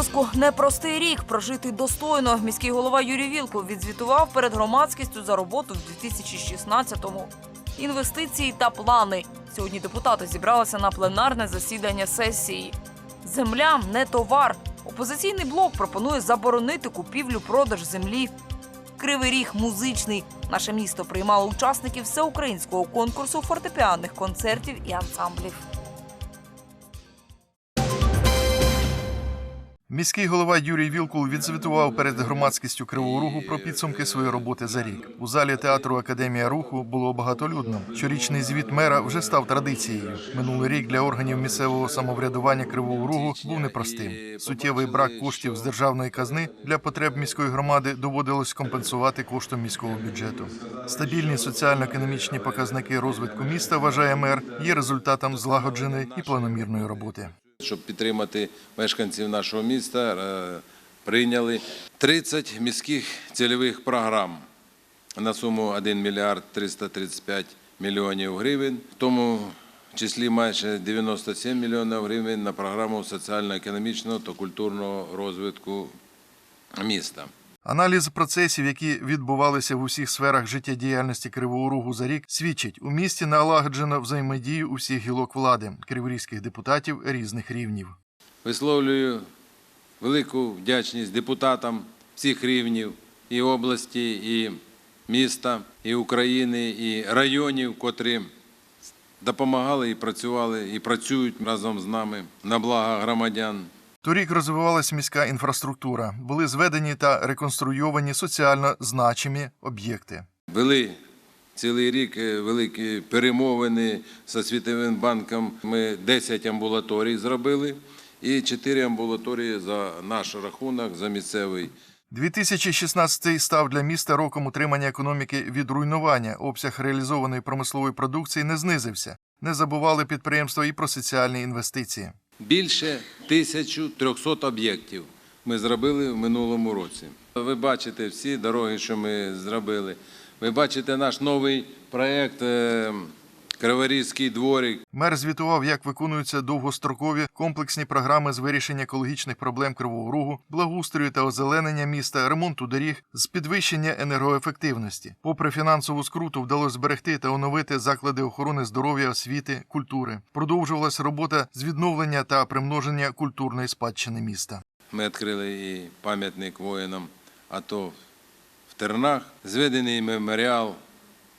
випуску непростий рік прожити достойно. Міський голова Юрій Вілкул відзвітував перед громадськістю за роботу в 2016-му. Інвестиції та плани. Сьогодні депутати зібралися на пленарне засідання сесії. Земля не товар. Опозиційний блок пропонує заборонити купівлю-продаж землі. Кривий ріг музичний. Наше місто приймало учасників всеукраїнського конкурсу фортепіанних концертів і ансамблів. Міський голова Юрій Вілкул відзвітував перед громадськістю Кривого Рогу про підсумки своєї роботи за рік. У залі театру Академія руху було багатолюдно. Щорічний звіт мера вже став традицією. Минулий рік для органів місцевого самоврядування Кривого Рогу був непростим. Суттєвий брак коштів з державної казни для потреб міської громади доводилось компенсувати коштом міського бюджету. Стабільні соціально-економічні показники розвитку міста, вважає мер, є результатом злагодженої і планомірної роботи. Щоб підтримати мешканців нашого міста, е, прийняли 30 міських цільових програм на суму 1 мільярд 335 мільйонів гривень, в тому числі майже 97 мільйонів гривень на програму соціально-економічного та культурного розвитку міста. Аналіз процесів, які відбувалися в усіх сферах життєдіяльності Кривого Рогу за рік, свідчить у місті налагоджено взаємодію усіх гілок влади криворізьких депутатів різних рівнів. Висловлюю велику вдячність депутатам всіх рівнів і області, і міста, і України, і районів, котрі допомагали і працювали, і працюють разом з нами на благо громадян. Торік розвивалась міська інфраструктура, були зведені та реконструйовані соціально значимі об'єкти. Вели цілий рік е, великі перемовини зі Світовим банком. Ми 10 амбулаторій зробили і 4 амбулаторії за наш рахунок, за місцевий. 2016 став для міста роком утримання економіки від руйнування. Обсяг реалізованої промислової продукції не знизився. Не забували підприємства і про соціальні інвестиції. Більше 1300 об'єктів ми зробили в минулому році. Ви бачите всі дороги, що ми зробили. Ви бачите наш новий проєкт е, Криворізький дворик. Мер звітував, як виконуються довгострокові комплексні програми з вирішення екологічних проблем Кривого Рогу, благоустрою та озеленення міста, ремонту доріг, з підвищення енергоефективності. Попри фінансову скруту, вдалося зберегти та оновити заклади охорони здоров'я, освіти, культури. Продовжувалась робота з відновлення та примноження культурної спадщини міста. Ми відкрили і пам'ятник воїнам АТО в Тернах, зведений меморіал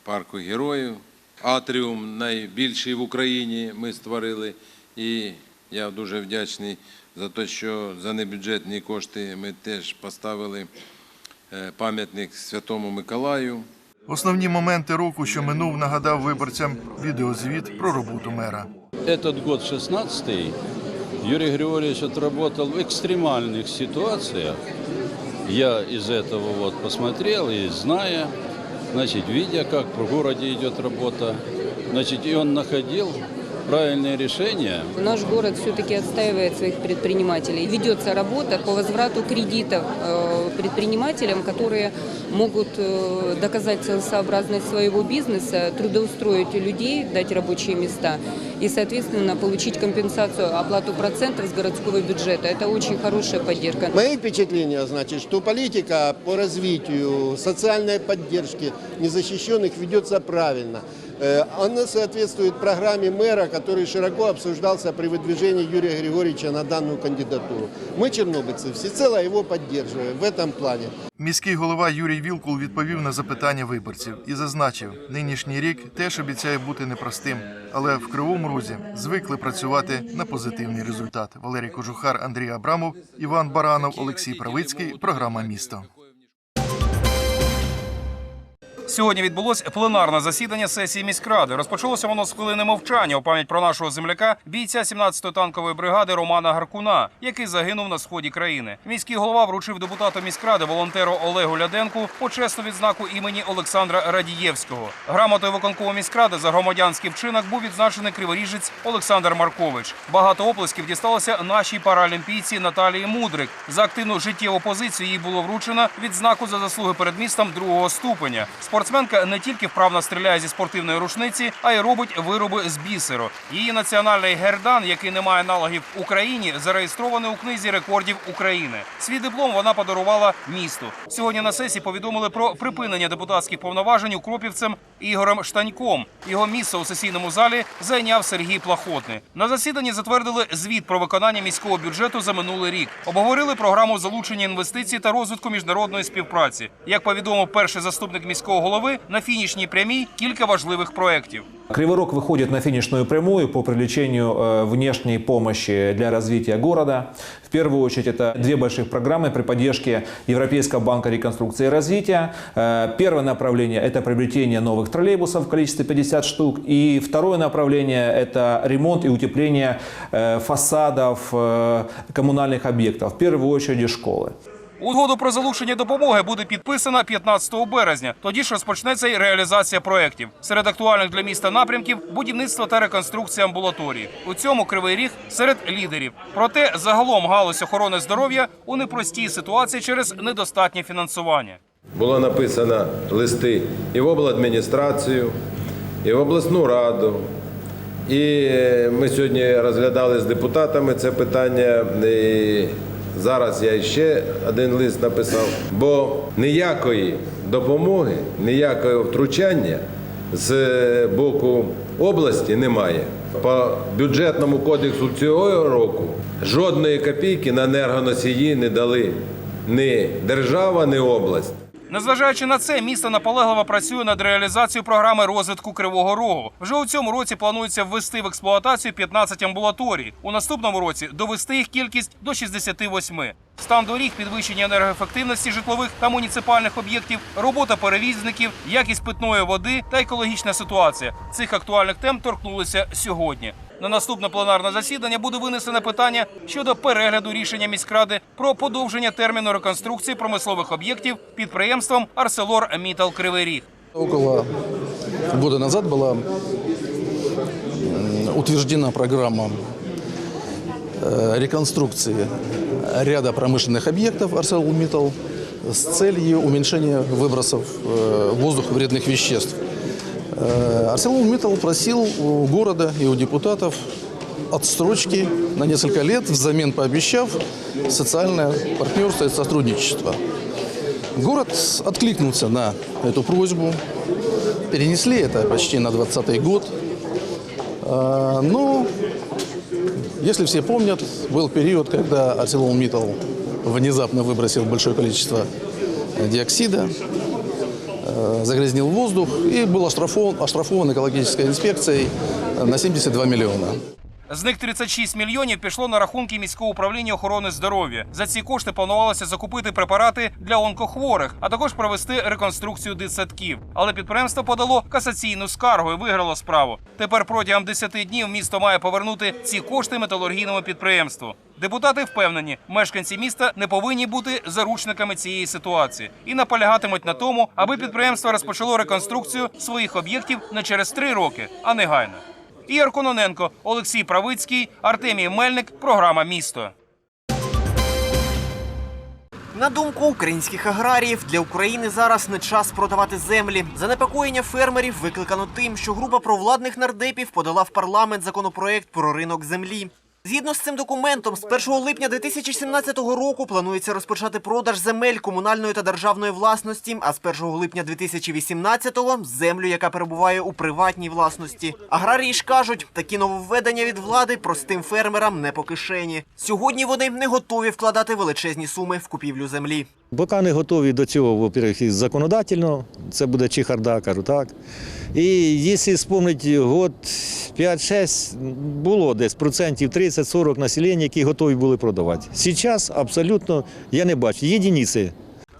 парку героїв Атріум найбільший в Україні ми створили. І я дуже вдячний за те, що за небюджетні кошти ми теж поставили е, пам'ятник Святому Миколаю. Основні моменти року, що минув, нагадав виборцям відеозвіт про роботу мера. Этот год 16 Юрий Григорьевич отработал в экстремальных ситуациях. Я из этого вот посмотрел и зная, значит, видя, как в городе идет работа, значит, и он находил правильные решения. Наш город все-таки отстаивает своих предпринимателей. Ведется работа по возврату кредитов э, предпринимателям, которые могут э, доказать целесообразность своего бизнеса, трудоустроить людей, дать рабочие места и, соответственно, получить компенсацию, оплату процентов с городского бюджета. Это очень хорошая поддержка. Мои впечатления, значит, что политика по развитию социальной поддержки незащищенных ведется правильно. Э, Она соответствует программе мэра, который широко обсуждался при выдвижении Юрия Григорьевича на данную кандидатуру. Мы, чернобыльцы, всецело его поддерживаем в этом плане. Міський голова Юрій Вілкул відповів на запитання виборців і зазначив, нинішній рік теж обіцяє бути непростим, але в кривому розі звикли працювати на позитивний результат. Валерій Кожухар, Андрій Абрамов, Іван Баранов, Олексій Правицький. Програма місто. Сьогодні відбулось пленарне засідання сесії міськради. Розпочалося воно з хвилини мовчання у пам'ять про нашого земляка, бійця 17-ї танкової бригади Романа Гаркуна, який загинув на сході країни. Міський голова вручив депутату міськради волонтеру Олегу Ляденку почесну відзнаку імені Олександра Радієвського. Грамотою виконкому міськради за громадянський вчинок був відзначений криворіжець Олександр Маркович. Багато оплесків дісталося нашій паралімпійці Наталії Мудрик. За активну життєву позицію їй було вручено відзнаку за заслуги перед містом другого ступеня. Спортсменка не тільки вправно стріляє зі спортивної рушниці, а й робить вироби з бісеру. Її національний гердан, який не має аналогів в Україні, зареєстрований у книзі рекордів України. Свій диплом вона подарувала місту. Сьогодні на сесії повідомили про припинення депутатських повноважень укропівцем Ігорем Штаньком. Його місце у сесійному залі зайняв Сергій Плахотний. На засіданні затвердили звіт про виконання міського бюджету за минулий рік. Обговорили програму залучення інвестицій та розвитку міжнародної співпраці. Як повідомив перший заступник міського голови, на фінішній прямій кілька важливих проєктів. Кривой Рог выходит на финишную прямую по привлечению э, внешней помощи для развития города. В первую очередь это две больших программы при поддержке Европейского банка реконструкции и развития. Э, Первое направление – это приобретение новых троллейбусов в количестве 50 штук. И второе направление – это ремонт и утепление э, фасадов э, коммунальных объектов, в первую очередь школы. Угоду про залучення допомоги буде підписана 15 березня. Тоді ж розпочнеться і реалізація проєктів. Серед актуальних для міста напрямків будівництво та реконструкція амбулаторії. У цьому кривий ріг серед лідерів. Проте загалом галузь охорони здоров'я у непростій ситуації через недостатнє фінансування. Було написано листи і в обладміністрацію, і в обласну раду. І ми сьогодні розглядали з депутатами це питання. І зараз я ще один лист написав, бо ніякої допомоги, ніякого втручання з боку області немає. По бюджетному кодексу цього року жодної копійки на енергоносії не дали ні держава, ні область. Незважаючи на це, місто наполегливо працює над реалізацією програми розвитку Кривого Рогу. Вже у цьому році планується ввести в експлуатацію 15 амбулаторій. У наступному році довести їх кількість до 68. Стан доріг, підвищення енергоефективності житлових та муніципальних об'єктів, робота перевізників, якість питної води та екологічна ситуація. Цих актуальних тем торкнулися сьогодні. На наступне пленарне засідання буде винесене питання щодо перегляду рішення міськради про подовження терміну реконструкції промислових об'єктів підприємством Арселор Мітал Кривий Ріг. Около года назад была м, утверждена программа э, реконструкции ряда промышленных объектов ArcelorMittal с целью уменьшения выбросов э, в воздух вредных веществ. Э, ArcelorMittal просил у города и у депутатов отсрочки на несколько лет, взамен пообещав социальное партнерство и сотрудничество. Город откликнулся на эту просьбу. Перенесли это почти на 2020 год. А, Но, если все помнят, был период, когда ArcelorMittal внезапно выбросил большое количество э, диоксида, э, загрязнил воздух и был оштрафован, оштрафован экологической инспекцией э, на 72 миллиона. З них 36 мільйонів пішло на рахунки міського управління охорони здоров'я. За ці кошти планувалося закупити препарати для онкохворих, а також провести реконструкцію дитсадків. Але підприємство подало касаційну скаргу і виграло справу. Тепер протягом 10 днів місто має повернути ці кошти металургійному підприємству. Депутати впевнені, мешканці міста не повинні бути заручниками цієї ситуації і наполягатимуть на тому, аби підприємство розпочало реконструкцію своїх об'єктів не через три роки, а негайно. Ігор Кононенко, Олексій Правицький, Артемій Мельник. Програма Місто. На думку українських аграріїв, для України зараз не час продавати землі. Занепокоєння фермерів викликано тим, що група провладних нардепів подала в парламент законопроект про ринок землі. Згідно з цим документом, з 1 липня 2017 року планується розпочати продаж земель комунальної та державної власності, а з 1 липня 2018-го – землю, яка перебуває у приватній власності. Аграрії ж кажуть, такі нововведення від влади простим фермерам не по кишені. Сьогодні вони не готові вкладати величезні суми в купівлю землі. Поки не готові до цього, во-первых, законодательно, це буде чехарда, кажу так. І якщо вспомнити год 5-6, було десь процентів 30-40 населення, які готові були продавати. Зараз абсолютно я не бачу. Єдиниці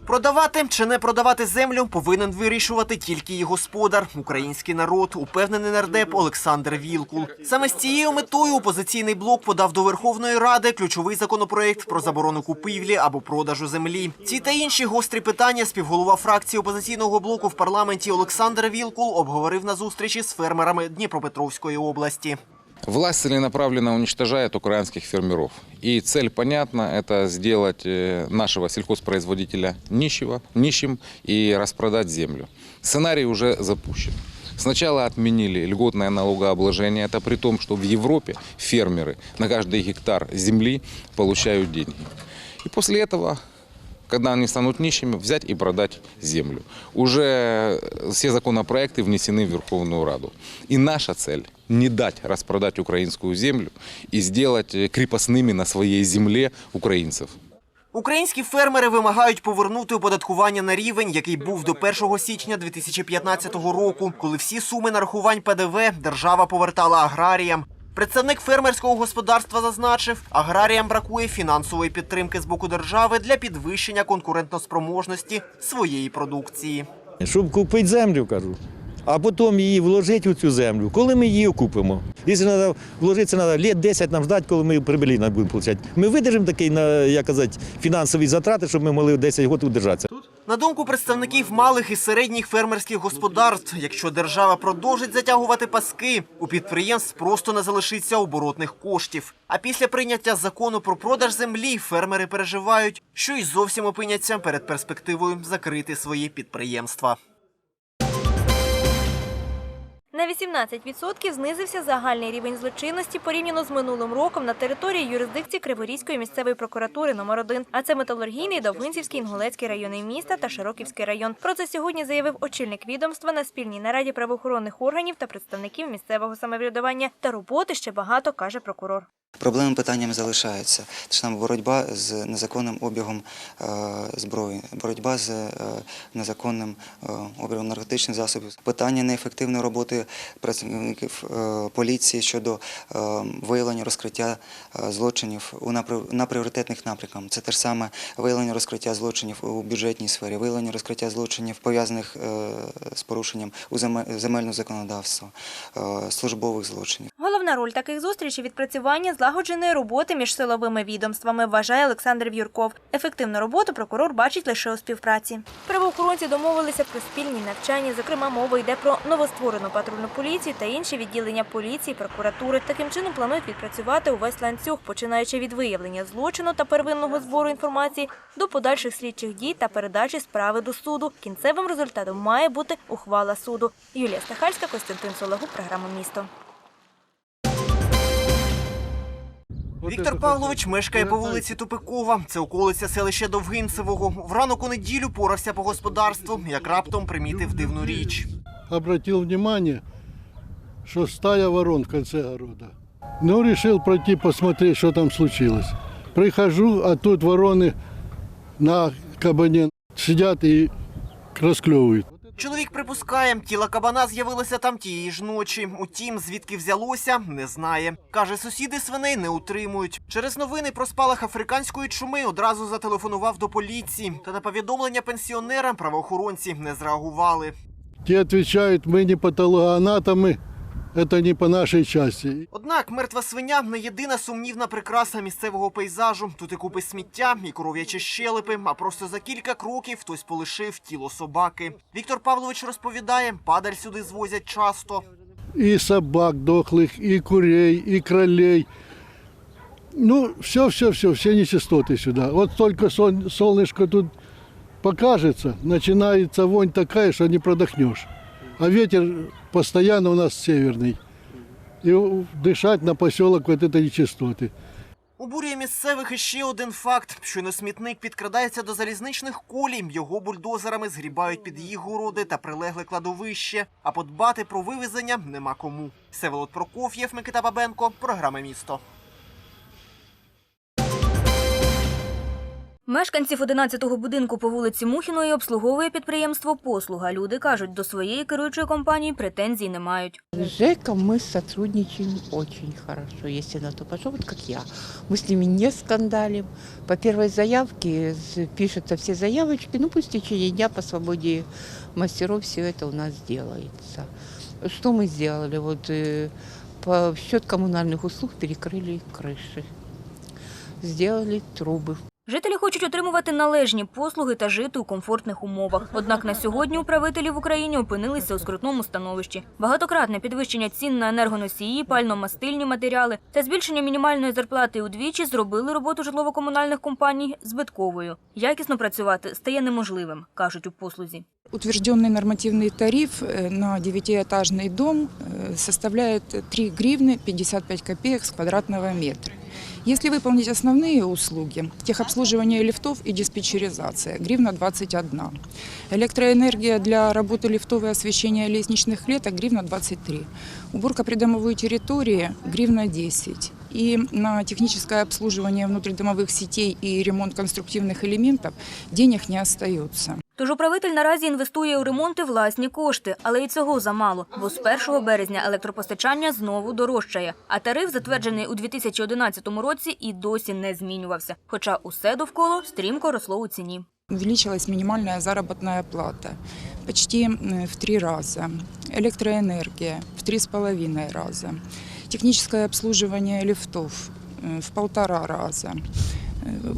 Продавати чи не продавати землю повинен вирішувати тільки її господар, український народ, упевнений нардеп Олександр Вілкул. Саме з цією метою опозиційний блок подав до Верховної Ради ключовий законопроект про заборону купівлі або продажу землі. Ці та інші гострі питання співголова фракції опозиційного блоку в парламенті Олександр Вілкул обговорив на зустрічі з фермерами Дніпропетровської області. Власть целенаправленно уничтожает украинских фермеров. И цель понятна – это сделать э, нашего сельхозпроизводителя нищего, нищим и распродать землю. Сценарий уже запущен. Сначала отменили льготное налогообложение. Это при том, что в Европе фермеры на каждый гектар земли получают деньги. И после этого, когда они станут нищими, взять и продать землю. Уже все законопроекты внесены в Верховную Раду. И наша цель – не дать распродать украинскую землю и сделать э, крепостными на своей земле украинцев. Українські фермери вимагають повернути оподаткування на рівень, який був до 1 січня 2015 року, коли всі суми нарахувань ПДВ держава повертала аграріям. Представник фермерського господарства зазначив, аграріям бракує фінансової підтримки з боку держави для підвищення конкурентноспроможності своєї продукції. Щоб купити землю, кажу. А потім її вложити у цю землю. Коли ми її окупимо? Якщо треба вложитися, треба літ 10 нам ждати, коли ми прибилі будемо отримати. Ми видержимо такий, як казати, фінансові затрати, щоб ми могли 10 років удержатися. На думку представників малих і середніх фермерських господарств, якщо держава продовжить затягувати паски, у підприємств просто не залишиться оборотних коштів. А після прийняття закону про продаж землі фермери переживають, що й зовсім опиняться перед перспективою закрити свої підприємства. На 18% знизився загальний рівень злочинності порівняно з минулим роком на території юрисдикції Криворізької місцевої прокуратури номер 1 А це Металургійний, Довгинцівський, Інгулецький райони міста та Широківський район. Про це сьогодні заявив очільник відомства на спільній нараді правоохоронних органів та представників місцевого самоврядування. Та роботи ще багато, каже прокурор. Проблеми питаннями залишаються. Це саме боротьба з незаконним обігом е, зброї, боротьба з е, незаконним е, обігом наркотичних засобів, питання неефективної роботи працівників е, поліції щодо е, виявлення розкриття е, злочинів на пріоритетних напрямках. Це те ж саме виявлення розкриття злочинів у бюджетній сфері, виявлення розкриття злочинів пов'язаних з порушенням у земе- земельного законодавства, службових злочинів. Головна роль таких зустрічей відпрацювання злагодженої роботи між силовими відомствами, вважає Олександр В'юрков. Ефективну роботу прокурор бачить лише у співпраці. Правоохоронці домовилися про спільні навчання. Зокрема, мова йде про новостворену патрульну поліцію та інші відділення поліції, прокуратури. Таким чином планують відпрацювати увесь ланцюг, починаючи від виявлення злочину та первинного збору інформації до подальших слідчих дій та передачі справи до суду. Кінцевим результатом має бути ухвала суду. Юлія Стахальська, Костянтин Сологуб, програма Місто. Віктор Павлович мешкає по вулиці Тупикова. Це околиця селища Довгинцевого. Вранок у неділю порався по господарству, як раптом примітив дивну річ. обратил внимание, что стая ворон в конце огорода. Ну, решил пройти посмотреть, что там случилось. Прихожу, а тут вороны на кабане сидят и расклевывают. Чоловік припускає, тіла кабана з'явилося там тієї ж ночі. Утім, звідки взялося, не знає. Каже, сусіди свиней не утримують. Через новини про спалах африканської чуми одразу зателефонував до поліції. Та на повідомлення пенсіонера правоохоронці не зреагували. Ті відповідають, ми не патологоанатомы, это не по нашей части. Однак мертва свиня не єдина сумнівна прикраса місцевого пейзажу. Тут і купи сміття, і коров'ячі щелепи, а просто за кілька кроків хтось полишив тіло собаки. Віктор Павлович розповідає, падаль сюди звозять часто. И собак дохлых, и курей, и кролей. Ну, все-все-все, все нечистоты сюда. Вот только сон- солнышко тут покажется, начинается вонь такая, что не продохнешь. А ветер постоянно у нас северный. И дышать на поселок вот это нечистоты. Обурює місцевих іще один факт. Щойно смітник підкрадається до залізничних колій, його бульдозерами згрібають під їх городи та прилегле кладовище. А подбати про вивезення нема кому. Всеволод Прокоф'єв, Микита Бабенко, програма «Місто». Мешканців 11-го будинку по вулиці Мухіної обслуговує підприємство «Послуга». Люди кажуть, до своєї керуючої компанії претензій не мають. С ЖЭКом мы сотрудничаем очень хорошо, если на то пошло, вот как я. Мы с ними не скандалим. По первой заявке с- пишутся все заявочки, ну пусть в течение дня по свободе мастеров все это у нас делается. Что мы сделали? Вот э, по счет коммунальных услуг перекрыли крыши, сделали трубы. Жителі хочуть отримувати належні послуги та жити у комфортних умовах. Однак на сьогодні управителі в Україні опинилися у скрутному становищі. Багатократне підвищення цін на енергоносії, пально-мастильні матеріали та збільшення мінімальної зарплати удвічі зробили роботу житлово-комунальних компаній збитковою. Якісно працювати стає неможливим, кажуть у послузі. Утвержденный нормативный тариф э, на девятиэтажный дом э, составляет 3 гривны 55 копеек с квадратного метра. Если выполнить основные услуги, техобслуживание лифтов и диспетчеризация, гривна 21. Электроэнергия для работы лифтов и освещения лестничных клеток, гривна 23. Уборка придомовой территории, гривна 10. И на техническое обслуживание внутридомовых сетей и ремонт конструктивных элементов денег не остается. Тож управитель наразі інвестує у ремонти власні кошти, але і цього замало, бо з 1 березня електропостачання знову дорожчає. А тариф, затверджений у 2011 році, і досі не змінювався. Хоча усе довкола стрімко росло у ціні. Увеличилась минимальная заработная плата почти э, в три раза. Электроэнергия в три с половиной раза. Техническое обслуживание лифтов э, в полтора раза. Э,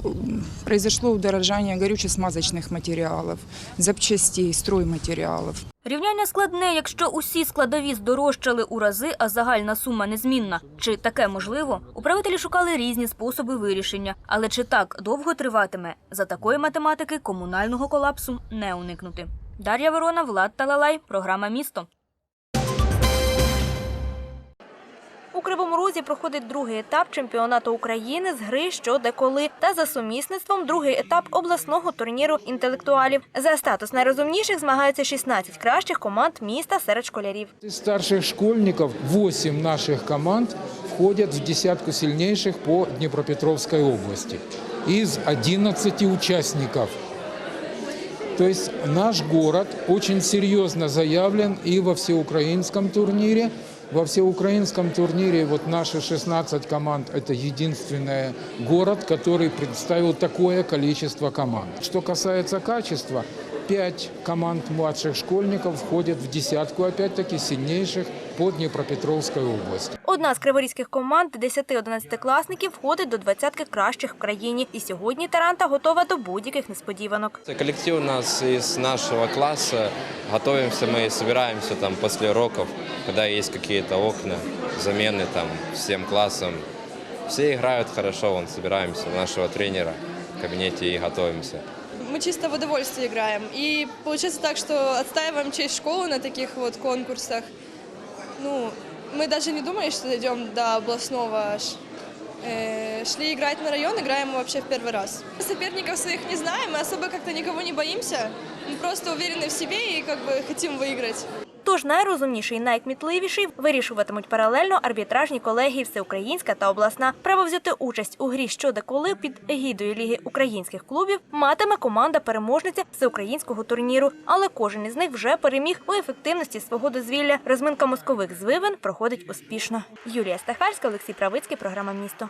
Произошло удорожание горюче-смазочных материалов, запчастей, стройматериалов. Рівняння складне, якщо усі складові здорожчали у рази, а загальна сума незмінна. Чи таке можливо? Управителі шукали різні способи вирішення. Але чи так довго триватиме? За такої математики комунального колапсу не уникнути. Дар'я Ворона, Влад Талалай, програма Місто. У Кривому Розі проходить другий етап чемпіонату України з гри що де коли та за сумісництвом другий етап обласного турніру інтелектуалів. За статус найрозумніших змагаються 16 кращих команд міста серед школярів. Старших школьников 8 наших команд входят в десятку сильнейших по Днепропетровской области. Из 11 участников. То есть наш город очень серьезно заявлен и во всеукраинском турнире. Во всеукраинском турнире вот наши 16 команд – это единственный город, который представил такое количество команд. Что касается качества, 5 команд младших школьников входят в десятку, опять-таки, сильнейших по Днепропетровской области. Одна з криворізьких команд 10-11 класників входить до двадцятки кращих в країні. І сьогодні Таранта готова до будь-яких несподіванок. Коллектив у нас из нашего класса. Готовимся мы, собираемся там после уроков, когда есть какие-то окна, замены там всем классом. Все играют хорошо, вон, собираемся у нашего тренера в кабинете и готовимся Мы чисто в удовольствие играем. И получается так, что отстаиваем честь школы на таких вот конкурсах. Ну, мы даже не думали, что дойдем до областного аж. Э, шли играть на район, играем мы вообще в первый раз. Соперников своих не знаем, мы особо как-то никого не боимся. Мы просто уверены в себе и как бы хотим выиграть. Тож найрозумніший і найкмітливіший вирішуватимуть паралельно арбітражні колегії Всеукраїнська та обласна. Право взяти участь у грі щодо коли під егідою Ліги українських клубів матиме команда переможниця всеукраїнського турніру. Але кожен із них вже переміг у ефективності свого дозвілля. Розминка мозкових звивин проходить успішно. Юлія Стахальська, Олексій Правицький, програма Місто.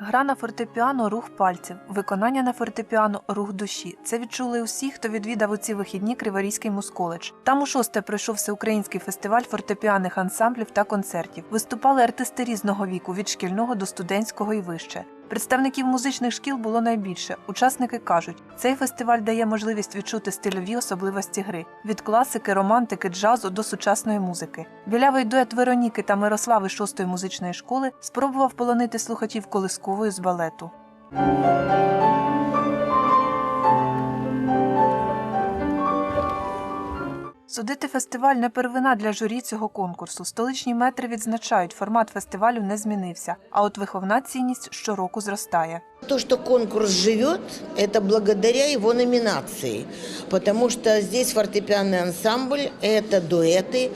Гра на фортепіано рух пальців, виконання на фортепіано рух душі. Це відчули усі, хто відвідав у ці вихідні Криворізький мусколедж. Там у шосте пройшов всеукраїнський фестиваль фортепіаних ансамблів та концертів. Виступали артисти різного віку від шкільного до студентського і вище. Представників музичних шкіл було найбільше. Учасники кажуть, цей фестиваль дає можливість відчути стильові особливості гри від класики, романтики, джазу до сучасної музики. Білявий дует Вероніки та Мирослави шостої музичної школи спробував полонити слухачів колискової з балету. Судити фестиваль не первина для журі цього конкурсу. Столичні метри відзначають, формат фестивалю не змінився, а от виховна цінність щороку зростає. То, что конкурс живет, это благодаря его номинации, потому что здесь фортепианный ансамбль – это дуэты,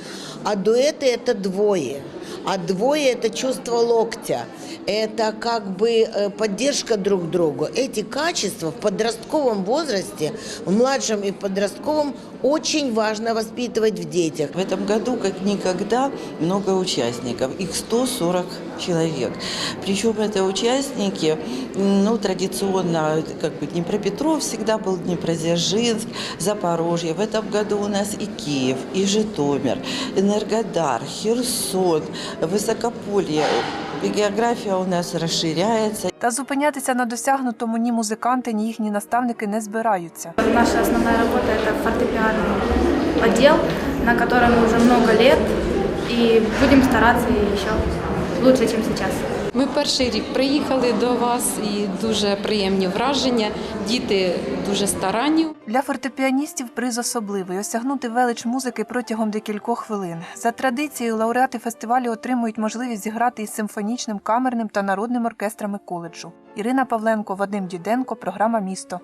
а дуэты – это двое, а двое – это чувство локтя, это как бы э, поддержка друг другу. Эти качества в подростковом возрасте, в младшем и подростковом, очень важно воспитывать в детях. В этом году, как никогда, много участников. Их 140 человек. Причем это участники, ну, традиционно, как бы Днепропетров всегда был Днепродзержинск, Запорожье. В этом году у нас и Киев, и Житомир, Энергодар, Херсон, Высокополье. и география у нас расширяется. Та зупинятися на досягнутому ні музиканти, ні їхні наставники не збираються. Наша основная работа – это фортепианный отдел, на котором мы уже много лет, и будем стараться еще лучше, чем сейчас. Ми перший рік приїхали до вас і дуже приємні враження. Діти дуже старанні. Для фортепіаністів приз особливий осягнути велич музики протягом декількох хвилин. За традицією, лауреати фестивалю отримують можливість зіграти із симфонічним, камерним та народним оркестрами коледжу. Ірина Павленко, Вадим Діденко, програма Місто.